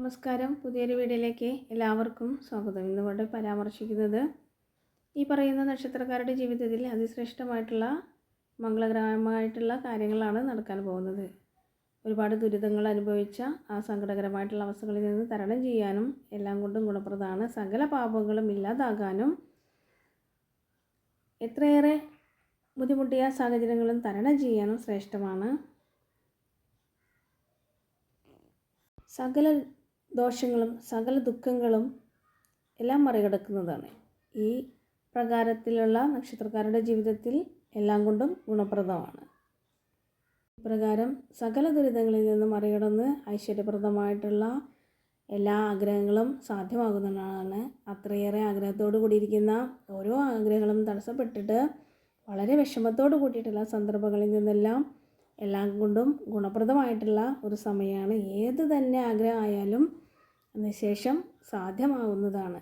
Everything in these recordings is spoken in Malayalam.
നമസ്കാരം. പുതിയൊരു വീഡിയോയിലേക്ക് എല്ലാവർക്കും സ്വാഗതം. ഇന്നിവിടെ പരാമർശിക്കുന്നത് ഈ പറയുന്ന നക്ഷത്രക്കാരുടെ ജീവിതത്തിൽ അതിശ്രേഷ്ഠമായിട്ടുള്ള മംഗളകരമായിട്ടുള്ള കാര്യങ്ങളാണ് നടക്കാൻ പോകുന്നത്. ഒരുപാട് ദുരിതങ്ങൾ അനുഭവിച്ച ആ സങ്കടകരമായിട്ടുള്ള അവസ്ഥകളിൽ നിന്ന് തരണം ചെയ്യാനും എല്ലാം കൊണ്ടും ഗുണപ്രദമാണ്. സകല പാപങ്ങളും ഇല്ലാതാകാനും എത്രയേറെ ബുദ്ധിമുട്ടിയ സാഹചര്യങ്ങളും തരണം ചെയ്യാനും ശ്രേഷ്ഠമാണ്. സകല ദോഷങ്ങളും സകല ദുഃഖങ്ങളും എല്ലാം മറികടക്കുന്നതാണ്. ഈ പ്രകാരത്തിലുള്ള നക്ഷത്രക്കാരുടെ ജീവിതത്തിൽ എല്ലാം കൊണ്ടും ഗുണപ്രദമാണ്. ഇപ്രകാരം സകല ദുരിതങ്ങളിൽ നിന്ന് മറികടന്ന് ഐശ്വര്യപ്രദമായിട്ടുള്ള എല്ലാ ആഗ്രഹങ്ങളും സാധ്യമാകുന്നതാണ്. അത്രയേറെ ആഗ്രഹത്തോട് കൂടിയിരിക്കുന്ന ഓരോ ആഗ്രഹങ്ങളും തടസ്സപ്പെട്ടിട്ട് വളരെ വിഷമത്തോട് കൂടിയിട്ടുള്ള സന്ദർഭങ്ങളിൽ നിന്നെല്ലാം എല്ലാം കൊണ്ടും ഗുണപ്രദമായിട്ടുള്ള ഒരു സമയമാണ്. ഏത് തന്നെ ആഗ്രഹമായാലും അതിനുശേഷം സാധ്യമാവുന്നതാണ്.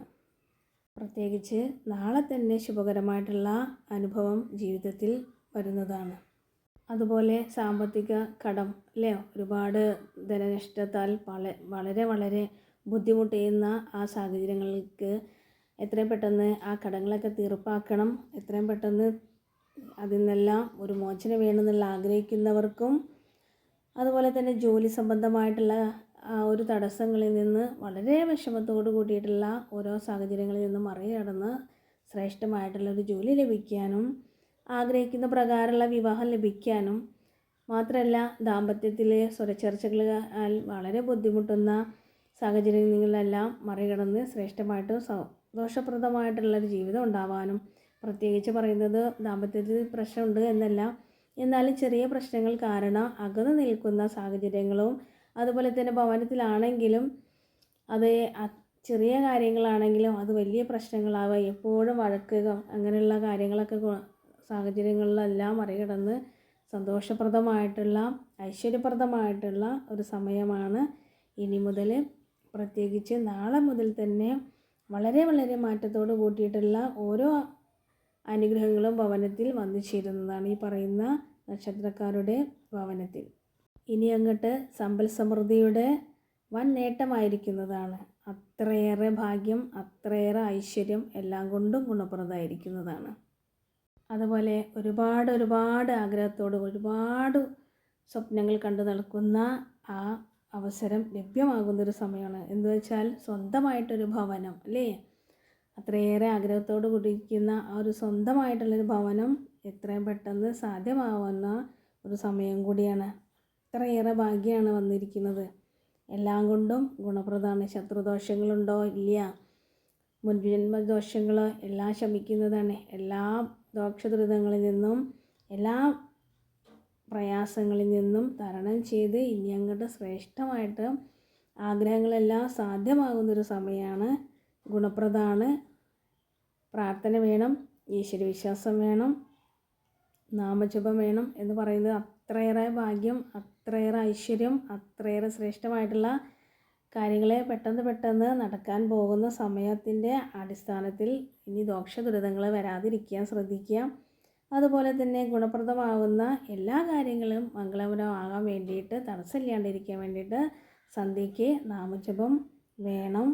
പ്രത്യേകിച്ച് നാളെ തന്നെ ശുഭകരമായിട്ടുള്ള അനുഭവം ജീവിതത്തിൽ വരുന്നതാണ്. അതുപോലെ സാമ്പത്തിക കടം അല്ലേ? ഒരുപാട് ധനനഷ്ടത്താൽ വള വളരെ വളരെ ബുദ്ധിമുട്ടിയുന്ന ആ സാഹചര്യങ്ങൾക്ക് എത്രയും പെട്ടെന്ന് ആ കടങ്ങളൊക്കെ തീർപ്പാക്കണം. എത്രയും പെട്ടെന്ന് അതിൽ നിന്നെല്ലാം ഒരു മോചനം വേണമെന്നുള്ള ആഗ്രഹിക്കുന്നവർക്കും അതുപോലെ തന്നെ ജോലി സംബന്ധമായിട്ടുള്ള ആ ഒരു തടസ്സങ്ങളിൽ നിന്ന് വളരെ വിഷമത്തോട് കൂടിയിട്ടുള്ള ഓരോ സാഹചര്യങ്ങളിൽ നിന്നും മറികടന്ന് ശ്രേഷ്ഠമായിട്ടുള്ളൊരു ജോലി ലഭിക്കാനും ആഗ്രഹിക്കുന്ന പ്രകാരമുള്ള വിവാഹം ലഭിക്കാനും മാത്രമല്ല ദാമ്പത്യത്തിലെ സ്വരച്ചർച്ചകളാൽ വളരെ ബുദ്ധിമുട്ടുന്ന സാഹചര്യങ്ങളിലെല്ലാം മറികടന്ന് ശ്രേഷ്ഠമായിട്ടും സന്തോഷപ്രദമായിട്ടുള്ളൊരു ജീവിതം ഉണ്ടാവാനും പ്രത്യേകിച്ച് പറയുന്നത് ദാമ്പത്യത്തിൽ പ്രശ്നമുണ്ട് എന്നല്ല. എന്നാലും ചെറിയ പ്രശ്നങ്ങൾ കാരണം അകന്നു നിൽക്കുന്ന സാഹചര്യങ്ങളും അതുപോലെ തന്നെ ഭവനത്തിലാണെങ്കിലും അത് ചെറിയ കാര്യങ്ങളാണെങ്കിലും അത് വലിയ പ്രശ്നങ്ങളാവുക എപ്പോഴും വഴക്കുക അങ്ങനെയുള്ള കാര്യങ്ങളൊക്കെ സാഹചര്യങ്ങളിലെല്ലാം മറികടന്ന് സന്തോഷപ്രദമായിട്ടുള്ള ഐശ്വര്യപ്രദമായിട്ടുള്ള ഒരു സമയമാണ് ഇനി മുതൽ. പ്രത്യേകിച്ച് നാളെ മുതൽ തന്നെ വളരെ വളരെ മാറ്റത്തോട് കൂട്ടിയിട്ടുള്ള ഓരോ അനുഗ്രഹങ്ങളും ഭവനത്തിൽ വന്നു ചേരുന്നതാണ് ഈ പറയുന്ന നക്ഷത്രക്കാരുടെ ഭവനത്തിൽ. ഇനി അങ്ങോട്ട് സമ്പൽ സമൃദ്ധിയുടെ വൻ നേട്ടമായിരിക്കുന്നതാണ്. അത്രയേറെ ഭാഗ്യം അത്രയേറെ ഐശ്വര്യം എല്ലാം കൊണ്ടും ഗുണപ്രദമായിരിക്കുന്നതാണ്. അതുപോലെ ഒരുപാട് ഒരുപാട് ആഗ്രഹത്തോട് ഒരുപാട് സ്വപ്നങ്ങൾ കണ്ടു നടക്കുന്ന ആ അവസരം ലഭ്യമാകുന്നൊരു സമയമാണ്. എന്ന് വെച്ചാൽ സ്വന്തമായിട്ടൊരു ഭവനം അല്ലേ? അത്രയേറെ ആഗ്രഹത്തോട് കൂടിയിരിക്കുന്ന ആ ഒരു സ്വന്തമായിട്ടുള്ളൊരു ഭവനം എത്രയും പെട്ടെന്ന് സാധ്യമാവുന്ന ഒരു സമയം കൂടിയാണ്. അത്രയേറെ ഭാഗ്യമാണ് വന്നിരിക്കുന്നത്. എല്ലാം കൊണ്ടും ഗുണപ്രദമാണ്. ശത്രുദോഷങ്ങളുണ്ടോ? ഇല്ല. മുൻജന്മ ദോഷങ്ങൾ എല്ലാം ശമിക്കുന്നതാണ്. എല്ലാ ദോഷദുരിതങ്ങളിൽ നിന്നും എല്ലാ പ്രയാസങ്ങളിൽ നിന്നും തരണം ചെയ്ത് ഇനി അങ്ങോട്ട് ശ്രേഷ്ഠമായിട്ട് ആഗ്രഹങ്ങളെല്ലാം സാധ്യമാകുന്നൊരു സമയമാണ്. ഗുണപ്രദമാണ്. പ്രാർത്ഥന വേണം ഈശ്വര വിശ്വാസം വേണം നാമജപം വേണം എന്ന് പറയുന്നത് അത്രയേറെ ഭാഗ്യം അത്രയേറെ ഐശ്വര്യം അത്രയേറെ ശ്രേഷ്ഠമായിട്ടുള്ള കാര്യങ്ങളെ പെട്ടെന്ന് പെട്ടെന്ന് നടക്കാൻ പോകുന്ന സമയത്തിന്റെ അടിസ്ഥാനത്തിൽ ഇനി ദോഷ ദുരിതങ്ങൾ വരാതിരിക്കാൻ ശ്രദ്ധിക്കുക. അതുപോലെ തന്നെ ഗുണപ്രദമാകുന്ന എല്ലാ കാര്യങ്ങളും മംഗളപരമാകാൻ വേണ്ടിയിട്ട് തടസ്സമില്ലാണ്ടിരിക്കാൻ വേണ്ടിയിട്ട് സന്ധ്യയ്ക്ക് നാമജപം വേണം.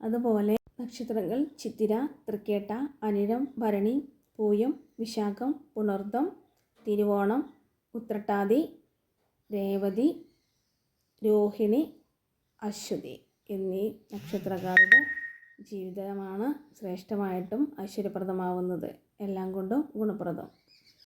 അതുപോലെ നക്ഷത്രങ്ങൾ ചിത്തിര തൃക്കേട്ട അനിരം ഭരണി പൂയം വിശാഖം പുണർദം തിരുവോണം ഉത്രട്ടാതി രേവതി രോഹിണി അശ്വതി എന്നീ നക്ഷത്രക്കാരുടെ ജീവിതമാണ് ശ്രേഷ്ഠമായിട്ടും ഐശ്വര്യപ്രദമാവുന്നത്. എല്ലാം കൊണ്ടും ഗുണപ്രദം.